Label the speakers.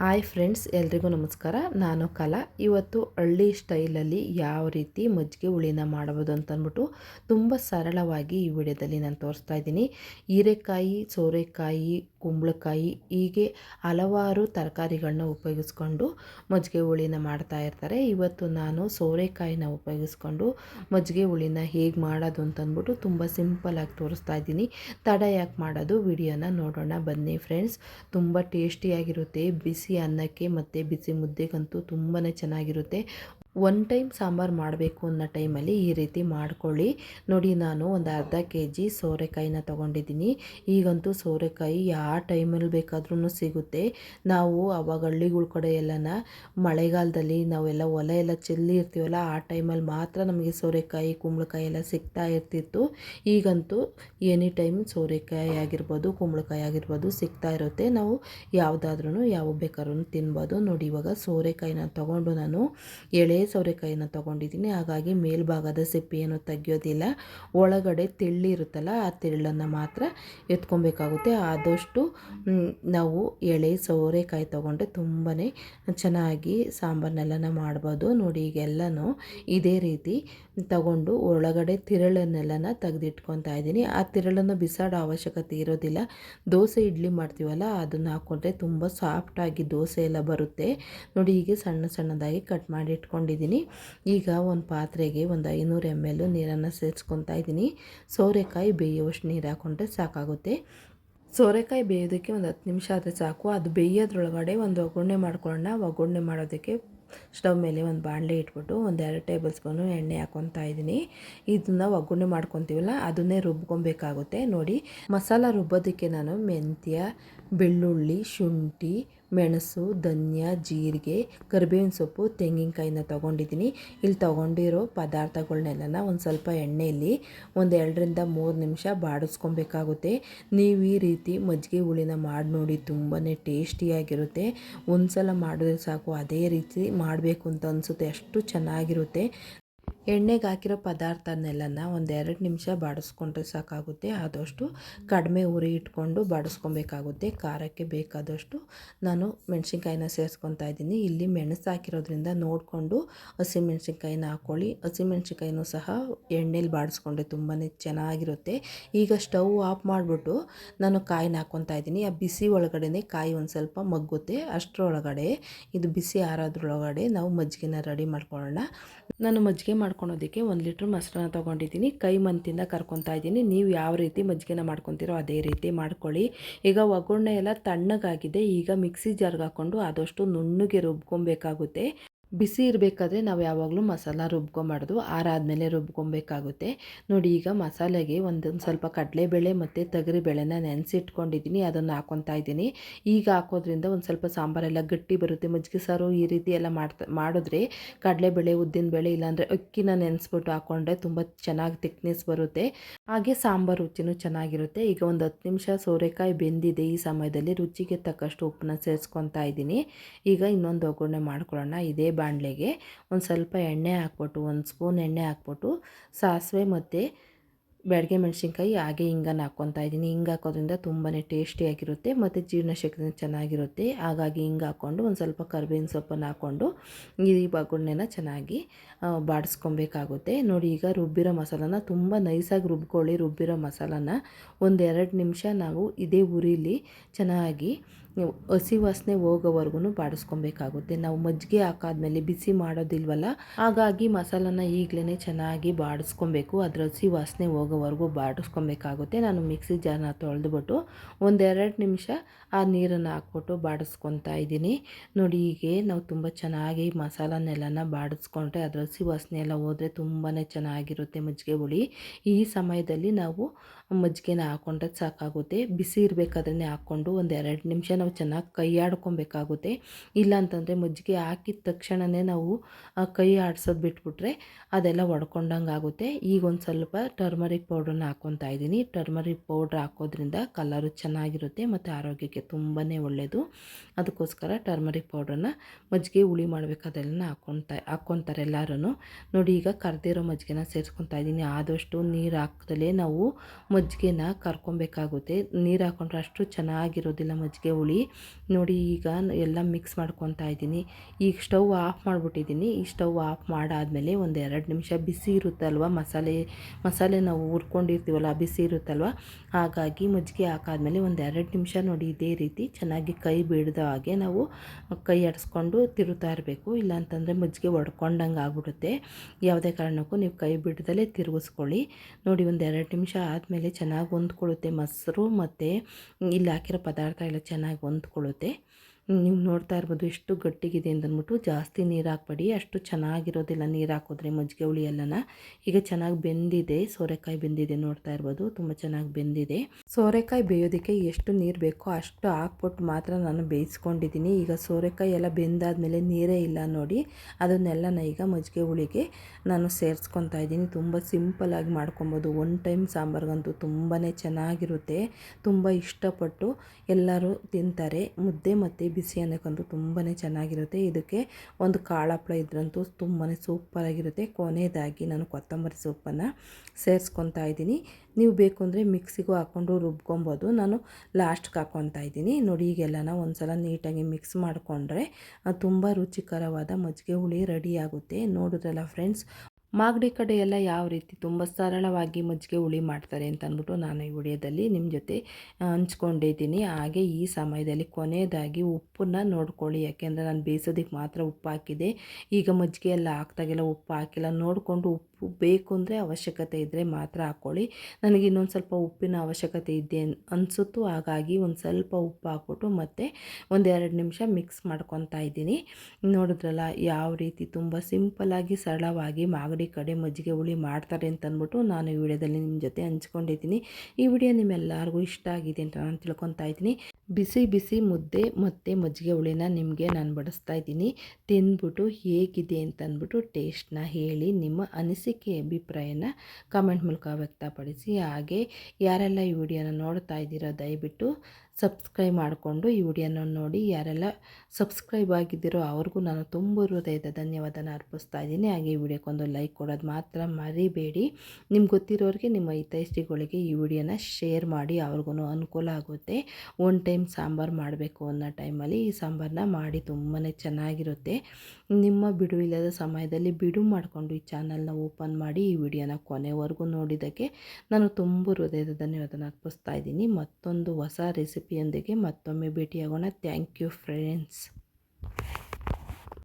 Speaker 1: Hi friends, ಎಲ್ರಿಗೂ ನಮಸ್ಕಾರ. ನಾನು ಕಲಾ. ಇವತ್ತು ಹಳ್ಳಿ ಸ್ಟೈಲಲ್ಲಿ ಯಾವ ರೀತಿ ಮಜ್ಜಿಗೆ ಹುಳಿನ ಮಾಡ್ಬೋದು ಅಂತಂದ್ಬಿಟ್ಟು ತುಂಬ ಸರಳವಾಗಿ ಈ ವಿಡಿಯೋದಲ್ಲಿ ನಾನು ತೋರಿಸ್ತಾ ಇದ್ದೀನಿ. ಹೀರೆಕಾಯಿ, ಸೋರೆಕಾಯಿ, ಕುಂಬಳಕಾಯಿ ಹೀಗೆ ಹಲವಾರು ತರಕಾರಿಗಳನ್ನ ಉಪಯೋಗಿಸ್ಕೊಂಡು ಮಜ್ಜಿಗೆ ಹುಳಿನ ಮಾಡ್ತಾ ಇರ್ತಾರೆ. ಇವತ್ತು ನಾನು ಸೋರೆಕಾಯಿನ ಉಪಯೋಗಿಸ್ಕೊಂಡು ಮಜ್ಜಿಗೆ ಹುಳಿನ ಹೇಗೆ ಮಾಡೋದು ಅಂತಂದ್ಬಿಟ್ಟು ತುಂಬ ಸಿಂಪಲಾಗಿ ತೋರಿಸ್ತಾ ಇದ್ದೀನಿ. ತಡ ಯಾಕೆ ಮಾಡೋದು? ವಿಡಿಯೋನ ನೋಡೋಣ. ಬನ್ನಿ ಫ್ರೆಂಡ್ಸ್. ತುಂಬ ಟೇಸ್ಟಿಯಾಗಿರುತ್ತೆ. ಬಿಸಿ ಬಿಸಿ ಅನ್ನಕ್ಕೆ ಮತ್ತು ಬಿಸಿ ಮುದ್ದೆಗಂತೂ ತುಂಬಾ ಚೆನ್ನಾಗಿರುತ್ತೆ. ಒನ್ ಟೈಮ್ ಸಾಂಬಾರು ಮಾಡಬೇಕು ಅನ್ನೋ ಟೈಮಲ್ಲಿ ಈ ರೀತಿ ಮಾಡ್ಕೊಳ್ಳಿ. ನೋಡಿ, ನಾನು ಒಂದು ಅರ್ಧ ಕೆ ಜಿ ಸೋರೆಕಾಯಿನ ತೊಗೊಂಡಿದ್ದೀನಿ. ಈಗಂತೂ ಸೋರೆಕಾಯಿ ಯಾವ ಟೈಮಲ್ಲಿ ಬೇಕಾದ್ರೂ ಸಿಗುತ್ತೆ. ನಾವು ಅವಾಗ ಹಳ್ಳಿಗಳ ಕಡೆ ಎಲ್ಲನ, ಮಳೆಗಾಲದಲ್ಲಿ ನಾವೆಲ್ಲ ಒಲೆ ಎಲ್ಲ ಚೆಲ್ಲಿ ಇರ್ತೀವಲ್ಲ, ಆ ಟೈಮಲ್ಲಿ ಮಾತ್ರ ನಮಗೆ ಸೋರೆಕಾಯಿ, ಕುಂಬಳಕಾಯಿ ಎಲ್ಲ ಸಿಗ್ತಾ ಇರ್ತಿತ್ತು. ಈಗಂತೂ ಎನಿ ಟೈಮ್ ಸೋರೆಕಾಯಿ ಆಗಿರ್ಬೋದು, ಕುಂಬಳಕಾಯಿ ಆಗಿರ್ಬೋದು ಸಿಗ್ತಾ ಇರುತ್ತೆ. ನಾವು ಯಾವುದಾದ್ರೂ ಯಾವ ಬೇಕಾದ್ರೂ ತಿನ್ಬೋದು. ನೋಡಿ, ಇವಾಗ ಸೋರೆಕಾಯಿನ ತೊಗೊಂಡು ನಾನು ಎಳೆ ಸೌರೆಕಾಯಿನ ತೊಗೊಂಡಿದ್ದೀನಿ. ಹಾಗಾಗಿ ಮೇಲ್ಭಾಗದ ಸಿಪ್ಪೆಯನ್ನು ತೆಗಿಯೋದಿಲ್ಲ. ಒಳಗಡೆ ತೆಳ್ಳಿರುತ್ತಲ್ಲ ಆ ತೆಳ್ಳನ್ನು ಮಾತ್ರ ಎತ್ಕೊಬೇಕಾಗುತ್ತೆ. ಆದಷ್ಟು ನಾವು ಎಳೆ, ಸೌರೆಕಾಯಿ ತೊಗೊಂಡ್ರೆ ತುಂಬಾ ಚೆನ್ನಾಗಿ ಸಾಂಬಾರನ್ನೆಲ್ಲನ ಮಾಡ್ಬೋದು. ನೋಡಿ, ಈಗೆಲ್ಲನೂ ಇದೇ ರೀತಿ ತಗೊಂಡು ಒಳಗಡೆ ತಿರಳನ್ನೆಲ್ಲನ ತೆಗೆದಿಟ್ಕೊತಾ ಇದ್ದೀನಿ. ಆ ತಿರಳನ್ನು ಬಿಸಾಡೋ ಅವಶ್ಯಕತೆ ಇರೋದಿಲ್ಲ. ದೋಸೆ ಇಡ್ಲಿ ಮಾಡ್ತೀವಲ್ಲ, ಅದನ್ನು ಹಾಕ್ಕೊಂಡ್ರೆ ತುಂಬ ಸಾಫ್ಟಾಗಿ ದೋಸೆ ಎಲ್ಲ ಬರುತ್ತೆ. ನೋಡಿ, ಹೀಗೆ ಸಣ್ಣ ಸಣ್ಣದಾಗಿ ಕಟ್ ಮಾಡಿ ಇಟ್ಕೊಂಡಿದ್ದೀನಿ. ಈಗ ಒಂದು ಪಾತ್ರೆಗೆ ಒಂದು ಐನೂರು ಎಂ ಎಲ್ ನೀರನ್ನು ಸೇರಿಸ್ಕೊತಾ ಇದ್ದೀನಿ. ಸೋರೆಕಾಯಿ ಬೇಯುವಷ್ಟು ನೀರು ಹಾಕ್ಕೊಂಡ್ರೆ ಸಾಕಾಗುತ್ತೆ. ಸೋರೆಕಾಯಿ ಬೇಯೋದಕ್ಕೆ ಒಂದು ಹತ್ತು ನಿಮಿಷ ಆದರೆ ಸಾಕು. ಅದು ಬೇಯೋದ್ರೊಳಗಡೆ ಒಂದು ಒಗ್ಗರಣೆ ಮಾಡ್ಕೊಳ್ಳೋಣ. ಒಗ್ಗರಣೆ ಮಾಡೋದಕ್ಕೆ ಸ್ಟವ್ ಮೇಲೆ ಒಂದು ಬಾಣಲೆ ಇಟ್ಬಿಟ್ಟು ಒಂದು ಎರಡು ಟೇಬಲ್ ಸ್ಪೂನು ಎಣ್ಣೆ ಹಾಕ್ಕೊತಾ ಇದ್ದೀನಿ. ಇದನ್ನು ಒಗ್ಗರಣೆ ಮಾಡ್ಕೊತೀವಲ್ಲ, ಅದನ್ನೇ ರುಬ್ಕೊಬೇಕಾಗುತ್ತೆ. ನೋಡಿ, ಮಸಾಲ ರುಬ್ಬೋದಕ್ಕೆ ನಾನು ಮೆಂತ್ಯ ಬೆಳ್ಳುಳ್ಳಿ, ಶುಂಠಿ, ಮೆಣಸು, ಧನ್ಯ, ಜೀರಿಗೆ, ಕರಿಬೇವಿನ ಸೊಪ್ಪು, ತೆಂಗಿನಕಾಯಿನ ತೊಗೊಂಡಿದ್ದೀನಿ. ಇಲ್ಲಿ ತೊಗೊಂಡಿರೋ ಪದಾರ್ಥಗಳನ್ನೆಲ್ಲ ಒಂದು ಸ್ವಲ್ಪ ಎಣ್ಣೆಯಲ್ಲಿ ಒಂದು ಎರಡರಿಂದ ಮೂರು ನಿಮಿಷ ಬಾಡಿಸ್ಕೊಬೇಕಾಗುತ್ತೆ. ನೀವು ಈ ರೀತಿ ಮಜ್ಜಿಗೆ ಹುಳಿನ ಮಾಡಿ ನೋಡಿ ತುಂಬಾ ಟೇಸ್ಟಿಯಾಗಿರುತ್ತೆ. ಒಂದು ಸಲ ಮಾಡಿದ್ರೆ ಸಾಕು, ಅದೇ ರೀತಿ ಮಾಡಬೇಕು ಅಂತ ಅನಿಸುತ್ತೆ, ಅಷ್ಟು ಚೆನ್ನಾಗಿರುತ್ತೆ. ಎಣ್ಣೆಗೆ ಹಾಕಿರೋ ಪದಾರ್ಥನೆಲ್ಲನ ಒಂದು ಎರಡು ನಿಮಿಷ ಬಾಡಿಸ್ಕೊಂಡ್ರೆ ಸಾಕಾಗುತ್ತೆ. ಆದಷ್ಟು ಕಡಿಮೆ ಉರಿ ಇಟ್ಕೊಂಡು ಬಾಡಿಸ್ಕೊಬೇಕಾಗುತ್ತೆ. ಖಾರಕ್ಕೆ ಬೇಕಾದಷ್ಟು ನಾನು ಮೆಣಸಿನ್ಕಾಯಿನ ಸೇರಿಸ್ಕೊತಾ ಇದ್ದೀನಿ. ಇಲ್ಲಿ ಮೆಣಸು ಹಾಕಿರೋದ್ರಿಂದ ನೋಡಿಕೊಂಡು ಹಸಿಮೆಣ್ಸಿನ್ಕಾಯಿನ ಹಾಕ್ಕೊಳ್ಳಿ. ಹಸಿಮೆಣ್ಸಿನ್ಕಾಯಿನೂ ಸಹ ಎಣ್ಣೆಲಿ ಬಾಡಿಸ್ಕೊಂಡ್ರೆ ತುಂಬಾ ಚೆನ್ನಾಗಿರುತ್ತೆ. ಈಗ ಸ್ಟವ್ ಆಫ್ ಮಾಡಿಬಿಟ್ಟು ನಾನು ಕಾಯಿನ ಹಾಕ್ಕೊತಾ ಇದ್ದೀನಿ. ಆ ಬಿಸಿ ಒಳಗಡೆ ಕಾಯಿ ಒಂದು ಸ್ವಲ್ಪ ಮಗ್ಗುತ್ತೆ. ಅಷ್ಟರೊಳಗಡೆ, ಇದು ಬಿಸಿ ಆರೋದ್ರೊಳಗಡೆ ನಾವು ಮಜ್ಜಿಗೆನ ರೆಡಿ ಮಾಡ್ಕೊಳ್ಳೋಣ. ನಾನು ಮಜ್ಜಿಗೆ ಮಾಡ್ಕೊಳೋದಕ್ಕೆ ಒಂದು ಲೀಟ್ರ್ ಮೊಸರನ್ನ ತೊಗೊಂಡಿದ್ದೀನಿ. ಕೈ ಮಂತಿಂದ ಕರ್ಕೊತಾ ಇದ್ದೀನಿ. ನೀವು ಯಾವ ರೀತಿ ಮಜ್ಜಿಗೆನ ಮಾಡ್ಕೊತೀರೋ ಅದೇ ರೀತಿ ಮಾಡ್ಕೊಳ್ಳಿ. ಈಗ ಒಗ್ಗರಣೆ ಎಲ್ಲ ತಣ್ಣಗಾಗಿದೆ. ಈಗ ಮಿಕ್ಸಿ ಜಾರ್ಗೆ ಹಾಕ್ಕೊಂಡು ಆದಷ್ಟು ನುಣ್ಣಗೆ ರುಬ್ಕೊಬೇಕಾಗುತ್ತೆ. ಬಿಸಿ ಇರಬೇಕಾದ್ರೆ ನಾವು ಯಾವಾಗಲೂ ಮಸಾಲ ರುಬ್ಕೊಂಬಾರ್ದು. ಆರಾದಮೇಲೆ ರುಬ್ಕೊಬೇಕಾಗುತ್ತೆ. ನೋಡಿ, ಈಗ ಮಸಾಲೆಗೆ ಒಂದೊಂದು ಸ್ವಲ್ಪ ಕಡಲೆಬೇಳೆ ಮತ್ತು ತೊಗರಿಬೇಳೆನ ನೆನೆಸಿಟ್ಕೊಂಡಿದ್ದೀನಿ. ಅದನ್ನು ಹಾಕ್ಕೊತಾ ಇದ್ದೀನಿ. ಈಗ ಹಾಕೋದ್ರಿಂದ ಒಂದು ಸ್ವಲ್ಪ ಸಾಂಬಾರೆಲ್ಲ ಗಟ್ಟಿ ಬರುತ್ತೆ. ಮಜ್ಜಿಗೆ ಸಾರು ಈ ರೀತಿ ಎಲ್ಲ ಮಾಡ್ತಾ, ಮಾಡಿದ್ರೆ ಕಡಲೆಬೇಳೆ, ಉದ್ದಿನಬೇಳೆ ಇಲ್ಲಾಂದರೆ ಅಕ್ಕಿನ ನೆನೆಸ್ಬಿಟ್ಟು ಹಾಕ್ಕೊಂಡ್ರೆ ತುಂಬ ಚೆನ್ನಾಗಿ ತಿಕ್ನೆಸ್ ಬರುತ್ತೆ. ಹಾಗೆ ಸಾಂಬಾರು ರುಚಿನೂ ಚೆನ್ನಾಗಿರುತ್ತೆ. ಈಗ ಒಂದು ಹತ್ತು ನಿಮಿಷ ಸೋರೆಕಾಯಿ ಬೆಂದಿದೆ ಈ ಸಮಯದಲ್ಲಿ ರುಚಿಗೆ ತಕ್ಕಷ್ಟು ಉಪ್ಪನ್ನ ಸೇರಿಸ್ಕೊತಾ ಇದ್ದೀನಿ. ಈಗ ಇನ್ನೊಂದು ಒಗ್ಗರಣೆ ಮಾಡ್ಕೊಳ್ಳೋಣ. ಇದೇ ಬಾಣಲೆಗೆ ಒಂದು ಸ್ವಲ್ಪ ಎಣ್ಣೆ ಹಾಕ್ಬಿಟ್ಟು, ಒಂದು ಸ್ಪೂನ್ ಎಣ್ಣೆ ಹಾಕ್ಬಿಟ್ಟು ಸಾಸಿವೆ ಮತ್ತು ಬೆಳಗ್ಗೆ ಮೆಣಸಿನ್ಕಾಯಿ ಹಾಗೆ ಹಿಂಗನ್ನು ಹಾಕ್ಕೊತಾ ಇದ್ದೀನಿ. ಹಿಂಗೆ ಹಾಕೋದ್ರಿಂದ ತುಂಬಾ ಟೇಸ್ಟಿಯಾಗಿರುತ್ತೆ ಮತ್ತು ಜೀರ್ಣಶಕ್ತಿ ಚೆನ್ನಾಗಿರುತ್ತೆ. ಹಾಗಾಗಿ ಹಿಂಗೆ ಹಾಕ್ಕೊಂಡು ಒಂದು ಸ್ವಲ್ಪ ಕರ್ಬೇವಿನ ಸೊಪ್ಪನ್ನು ಹಾಕ್ಕೊಂಡು ಈ ಬಗುಣ್ಣೆನ ಚೆನ್ನಾಗಿ ಬಾಡಿಸ್ಕೊಬೇಕಾಗುತ್ತೆ. ನೋಡಿ ಈಗ ರುಬ್ಬಿರೋ ಮಸಾಲನ ತುಂಬ ನೈಸಾಗಿ ರುಬ್ಕೊಳ್ಳಿ, ರುಬ್ಬಿರೋ ಮಸಾಲನ ಒಂದೆರಡು ನಿಮಿಷ ನಾವು ಇದೇ ಉರಿಲಿ ಚೆನ್ನಾಗಿ ಹಸಿ ವಾಸನೆ ಹೋಗೋವರೆಗೂ ಬಾಡಿಸ್ಕೊಬೇಕಾಗುತ್ತೆ. ನಾವು ಮಜ್ಜಿಗೆ ಹಾಕಾದ್ಮೇಲೆ ಬಿಸಿ ಮಾಡೋದಿಲ್ವಲ್ಲ? ಹಾಗಾಗಿ ಮಸಾಲನ ಈಗಲೇ ಚೆನ್ನಾಗಿ ಬಾಡಿಸ್ಕೊಬೇಕು. ಅದ್ರ ಹಸಿ ವಾಸನೆ ಹೋಗೋವರೆಗೂ ಬಾಡಿಸ್ಕೊಬೇಕಾಗುತ್ತೆ. ನಾನು ಮಿಕ್ಸಿ ಜಾರ್ನ ತೊಳೆದ್ಬಿಟ್ಟು ಒಂದೆರಡು ನಿಮಿಷ ಆ ನೀರನ್ನು ಹಾಕ್ಬಿಟ್ಟು ಬಾಡಿಸ್ಕೊತಾ ಇದ್ದೀನಿ. ನೋಡಿ, ಹೀಗೆ ನಾವು ತುಂಬ ಚೆನ್ನಾಗಿ ಮಸಾಲನೆಲ್ಲನ ಬಾಡಿಸ್ಕೊಂಡ್ರೆ ಅದ್ರ ಹಸಿ ವಾಸನೆ ಎಲ್ಲ ಹೋದರೆ ತುಂಬಾ ಚೆನ್ನಾಗಿರುತ್ತೆ ಮಜ್ಜಿಗೆ ಹುಳಿ. ಈ ಸಮಯದಲ್ಲಿ ನಾವು ಮಜ್ಜಿಗೆನ ಹಾಕ್ಕೊಂಡ್ರೆ ಸಾಕಾಗುತ್ತೆ. ಬಿಸಿ ಇರಬೇಕಾದ್ರೆ ಹಾಕ್ಕೊಂಡು ಒಂದೆರಡು ನಿಮಿಷ ನಾವು ಚೆನ್ನಾಗಿ ಕೈ ಆಡ್ಕೊಬೇಕಾಗುತ್ತೆ ಇಲ್ಲ ಅಂತಂದರೆ ಮಜ್ಜಿಗೆ ಹಾಕಿದ ತಕ್ಷಣವೇ ನಾವು ಕೈ ಆಡ್ಸೋದು ಬಿಟ್ಬಿಟ್ರೆ ಅದೆಲ್ಲ ಒಡ್ಕೊಂಡಂಗೆ ಆಗುತ್ತೆ. ಈಗ ಒಂದು ಸ್ವಲ್ಪ ಟರ್ಮರಿಕ್ ಪೌಡ್ರನ್ನ ಹಾಕ್ಕೊತಾ ಇದ್ದೀನಿ. ಟರ್ಮರಿಕ್ ಪೌಡ್ರ್ ಹಾಕೋದ್ರಿಂದ ಕಲರು ಚೆನ್ನಾಗಿರುತ್ತೆ ಮತ್ತು ಆರೋಗ್ಯಕ್ಕೆ ತುಂಬಾ ಒಳ್ಳೆಯದು ಅದಕ್ಕೋಸ್ಕರ ಟರ್ಮರಿಕ್ ಪೌಡ್ರನ್ನ ಮಜ್ಜಿಗೆ ಹುಳಿ ಮಾಡಬೇಕಾದೆಲ್ಲ ಹಾಕ್ಕೊತಾ ಹಾಕ್ಕೊತಾರೆ ಎಲ್ಲರೂ ನೋಡಿ ಈಗ ಕರೆದಿರೋ ಮಜ್ಜಿಗೆನ ಸೇರಿಸ್ಕೊತಾ ಇದ್ದೀನಿ. ಆದಷ್ಟು ನೀರು ಹಾಕ್ದಲೇ ನಾವು ಮಜ್ಜಿಗೆನ ಕರ್ಕೊಬೇಕಾಗುತ್ತೆ. ನೀರು ಹಾಕ್ಕೊಂಡ್ರೆ ಅಷ್ಟು ಚೆನ್ನಾಗಿರೋದಿಲ್ಲ ಮಜ್ಜಿಗೆ ಹುಳಿ. ನೋಡಿ ಈಗ ಎಲ್ಲ ಮಿಕ್ಸ್ ಮಾಡ್ಕೊತಾ ಇದ್ದೀನಿ. ಈಗ ಸ್ಟವ್ ಆಫ್ ಮಾಡಿಬಿಟ್ಟಿದ್ದೀನಿ. ಈ ಸ್ಟವ್ ಆಫ್ ಮಾಡಾದಮೇಲೆ ಒಂದು ಎರಡು ನಿಮಿಷ ಬಿಸಿ ಇರುತ್ತಲ್ವ? ಮಸಾಲೆ ಮಸಾಲೆ ನಾವು ಹುರ್ಕೊಂಡಿರ್ತೀವಲ್ಲ, ಬಿಸಿ ಇರುತ್ತಲ್ವ? ಹಾಗಾಗಿ ಮಜ್ಜಿಗೆ ಹಾಕಾದ್ಮೇಲೆ ಒಂದು ಎರಡು ನಿಮಿಷ ನೋಡಿ ಇದೇ ರೀತಿ ಚೆನ್ನಾಗಿ ಕೈ ಬಿಡ್ದ ಹಾಗೆ ನಾವು ಕೈ ಆಡಿಸ್ಕೊಂಡು ತಿರುತ್ತಾ ಇರಬೇಕು. ಇಲ್ಲಾಂತಂದರೆ ಮಜ್ಜಿಗೆ ಒಡ್ಕೊಂಡಂಗೆ ಆಗ್ಬಿಡುತ್ತೆ. ಯಾವುದೇ ಕಾರಣಕ್ಕೂ ನೀವು ಕೈ ಬಿಡ್ದಲೇ ತಿರುಗಿಸ್ಕೊಳ್ಳಿ. ನೋಡಿ ಒಂದು ಎರಡು ನಿಮಿಷ ಆದಮೇಲೆ ಚೆನ್ನಾಗಿ ಹೊಂದ್ಕೊಳ್ಳುತ್ತೆ ಮೊಸರು ಮತ್ತು ಇಲ್ಲಿ ಹಾಕಿರೋ ಪದಾರ್ಥ ಎಲ್ಲ ಚೆನ್ನಾಗಿ ಹೊಂದ್ಕೊಳ್ಳುತ್ತೆ ನೀವು ನೋಡ್ತಾ ಇರ್ಬೋದು ಎಷ್ಟು ಗಟ್ಟಿಗಿದೆ ಅಂತಂದ್ಬಿಟ್ಟು ಜಾಸ್ತಿ ನೀರು ಹಾಕ್ಬೇಡಿ ಅಷ್ಟು ಚೆನ್ನಾಗಿರೋದಿಲ್ಲ ನೀರು ಹಾಕಿದ್ರೆ ಮಜ್ಜಿಗೆ ಹುಳಿ ಎಲ್ಲನ. ಈಗ ಚೆನ್ನಾಗಿ ಬೆಂದಿದೆ, ಸೋರೆಕಾಯಿ ಬೆಂದಿದೆ ನೋಡ್ತಾ ಇರ್ಬೋದು, ತುಂಬ ಚೆನ್ನಾಗಿ ಬೆಂದಿದೆ. ಸೋರೆಕಾಯಿ ಬೇಯೋದಕ್ಕೆ ಎಷ್ಟು ನೀರು ಬೇಕೋ ಅಷ್ಟು ಹಾಕ್ಬಿಟ್ಟು ಮಾತ್ರ ನಾನು ಬೇಯಿಸ್ಕೊಂಡಿದ್ದೀನಿ. ಈಗ ಸೋರೆಕಾಯಿ ಎಲ್ಲ ಬೆಂದಾದಮೇಲೆ ನೀರೇ ಇಲ್ಲ ನೋಡಿ ಅದನ್ನೆಲ್ಲ ಈಗ ಮಜ್ಜಿಗೆ ಹುಳಿಗೆ ನಾನು ಸೇರಿಸ್ಕೊತಾ ಇದ್ದೀನಿ. ತುಂಬ ಸಿಂಪಲಾಗಿ ಮಾಡ್ಕೊಬೋದು. ಒನ್ ಟೈಮ್ ಸಾಂಬಾರ್ಗಂತೂ ತುಂಬಾ ಚೆನ್ನಾಗಿರುತ್ತೆ, ತುಂಬ ಇಷ್ಟಪಟ್ಟು ಎಲ್ಲರೂ ತಿಂತಾರೆ. ಮುದ್ದೆ ಮತ್ತು ಬಿಸಿ ಅನ್ನಕ್ಕಂತೂ ತುಂಬಾ ಚೆನ್ನಾಗಿರುತ್ತೆ. ಇದಕ್ಕೆ ಒಂದು ಕಾಳಪ್ಪಳ ಇದ್ರಂತೂ ತುಂಬಾ ಸೂಪರಾಗಿರುತ್ತೆ ಕೊನೆಯದಾಗಿ ನಾನು ಕೊತ್ತಂಬರಿ ಸೊಪ್ಪನ್ನು ಸೇರಿಸ್ಕೊತಾ ಇದ್ದೀನಿ. ನೀವು ಬೇಕು ಅಂದರೆ ಮಿಕ್ಸಿಗೂ ಹಾಕ್ಕೊಂಡು ರುಬ್ಕೊಬೋದು. ನಾನು ಲಾಸ್ಟ್ಗೆ ಹಾಕ್ಕೊತಾ ಇದ್ದೀನಿ. ನೋಡಿ, ಈಗೆಲ್ಲನ ಒಂದು ಸಲ ನೀಟಾಗಿ ಮಿಕ್ಸ್ ಮಾಡಿಕೊಂಡ್ರೆ ತುಂಬ ರುಚಿಕರವಾದ ಮಜ್ಜಿಗೆ ಹುಳಿ ರೆಡಿ ಆಗುತ್ತೆ. ನೋಡಿದ್ರಲ್ಲ ಫ್ರೆಂಡ್ಸ್ ಮಾಗಡಿ ಕಡೆ ಎಲ್ಲ ಯಾವ ರೀತಿ ತುಂಬ ಸರಳವಾಗಿ ಮಜ್ಜಿಗೆ ಹುಳಿ ಮಾಡ್ತಾರೆ ಅಂತ ಅಂದ್ಬಿಟ್ಟು ನಾನು ಈ ವಿಡಿಯೋದಲ್ಲಿ ನಿಮ್ಮ ಜೊತೆ ಹಂಚ್ಕೊಂಡಿದ್ದೀನಿ. ಹಾಗೆ ಈ ಸಮಯದಲ್ಲಿ ಕೊನೆಯದಾಗಿ ಉಪ್ಪನ್ನ ನೋಡ್ಕೊಳ್ಳಿ. ಯಾಕೆಂದರೆ ನಾನು ಬೇಯಿಸೋದಕ್ಕೆ ಮಾತ್ರ ಉಪ್ಪು ಹಾಕಿದೆ ಈಗ ಮಜ್ಜಿಗೆ ಎಲ್ಲ ಹಾಕ್ದಾಗೆಲ್ಲ ಉಪ್ಪು ಹಾಕಿಲ್ಲ. ನೋಡಿಕೊಂಡು ಉಪ್ಪು ಬೇಕು ಅಂದರೆ ಅವಶ್ಯಕತೆ ಇದ್ದರೆ ಮಾತ್ರ ಹಾಕ್ಕೊಳ್ಳಿ ನನಗೆ ಇನ್ನೊಂದು ಸ್ವಲ್ಪ ಉಪ್ಪಿನ ಅವಶ್ಯಕತೆ ಇದೆ ಅನಿಸುತ್ತು, ಹಾಗಾಗಿ ಒಂದು ಸ್ವಲ್ಪ ಉಪ್ಪು ಹಾಕ್ಬಿಟ್ಟು ಮತ್ತು ಒಂದೆರಡು ನಿಮಿಷ ಮಿಕ್ಸ್ ಮಾಡ್ಕೊತಾ ಇದ್ದೀನಿ. ನೋಡಿದ್ರಲ್ಲ, ಯಾವ ರೀತಿ ತುಂಬ ಸಿಂಪಲ್ಲಾಗಿ ಸರಳವಾಗಿ ಮಾಗಡಿ ಕಡೆ ಮಜ್ಜಿಗೆ ಹುಳಿ ಮಾಡ್ತಾರೆ ಅಂತ ಅಂದ್ಬಿಟ್ಟು ನಾನು ಈ ವಿಡಿಯೋದಲ್ಲಿ ನಿಮ್ಮ ಜೊತೆ ಹಂಚ್ಕೊಂಡಿದ್ದೀನಿ. ಈ ವಿಡಿಯೋ ನಿಮ್ಮೆಲ್ಲರಿಗೂ ಇಷ್ಟ ಆಗಿದೆ ಅಂತ ನಾನು ತಿಳ್ಕೊತಾ ಇದ್ದೀನಿ. ಬಿಸಿ ಬಿಸಿ ಮುದ್ದೆ ಮತ್ತು ಮಜ್ಜಿಗೆ ಹುಳಿನ ನಿಮಗೆ ನಾನು ಬಡಿಸ್ತಾ ಇದ್ದೀನಿ. ತಿಂದ್ಬಿಟ್ಟು ಹೇಗಿದೆ ಅಂತಂದ್ಬಿಟ್ಟು ಟೇಸ್ಟ್ನ ಹೇಳಿ ನಿಮ್ಮ ಅನಿಸಿಕೆ ಅಭಿಪ್ರಾಯನ ಕಮೆಂಟ್ ಮೂಲಕ ವ್ಯಕ್ತಪಡಿಸಿ ಹಾಗೆ ಯಾರೆಲ್ಲ ಈ ವಿಡಿಯೋನ ನೋಡ್ತಾ ಇದ್ದೀರೋ ದಯವಿಟ್ಟು ಸಬ್ಸ್ಕ್ರೈಬ್ ಮಾಡಿಕೊಂಡು ಈ ವಿಡಿಯೋನ ನೋಡಿ. ಯಾರೆಲ್ಲ ಸಬ್ಸ್ಕ್ರೈಬ್ ಆಗಿದ್ದೀರೋ ಅವ್ರಿಗೂ ನಾನು ತುಂಬ ಹೃದಯದ ಧನ್ಯವಾದನ ಅರ್ಪಿಸ್ತಾ ಇದ್ದೀನಿ. ಹಾಗೆ ಈ ವಿಡಿಯೋಕ್ಕೊಂದು ಲೈಕ್ ಕೊಡೋದು ಮಾತ್ರ ಮರಿಬೇಡಿ. ನಿಮ್ಗೆ ಗೊತ್ತಿರೋರಿಗೆ ನಿಮ್ಮ ಹಿತೈಷಿಗಳಿಗೆ ಈ ವಿಡಿಯೋನ ಶೇರ್ ಮಾಡಿ, ಅವ್ರಿಗೂ ಅನುಕೂಲ ಆಗುತ್ತೆ. ಒನ್ ಟೈಮ್ ಸಾಂಬಾರು ಮಾಡಬೇಕು ಅನ್ನೋ ಟೈಮಲ್ಲಿ ಈ ಸಾಂಬಾರನ್ನ ಮಾಡಿ ತುಂಬಾ ಚೆನ್ನಾಗಿರುತ್ತೆ. ನಿಮ್ಮ ಬಿಡುವಿಲ್ಲದ ಸಮಯದಲ್ಲಿ ಬಿಡು ಮಾಡಿಕೊಂಡು ಈ ಚಾನಲ್ನ ಓಪನ್ ಮಾಡಿ ಈ ವಿಡಿಯೋನ ಕೊನೆವರೆಗೂ ನೋಡಿದ್ದಕ್ಕೆ ನಾನು ತುಂಬ ಹೃದಯದ ಧನ್ಯವಾದನ ಅರ್ಪಿಸ್ತಾ ಇದ್ದೀನಿ. ಮತ್ತೊಂದು ಹೊಸ ರೆಸಿಪಿಯೊಂದಿಗೆ ಮತ್ತೊಮ್ಮೆ ಭೇಟಿಯಾಗೋಣ. Thank you friends.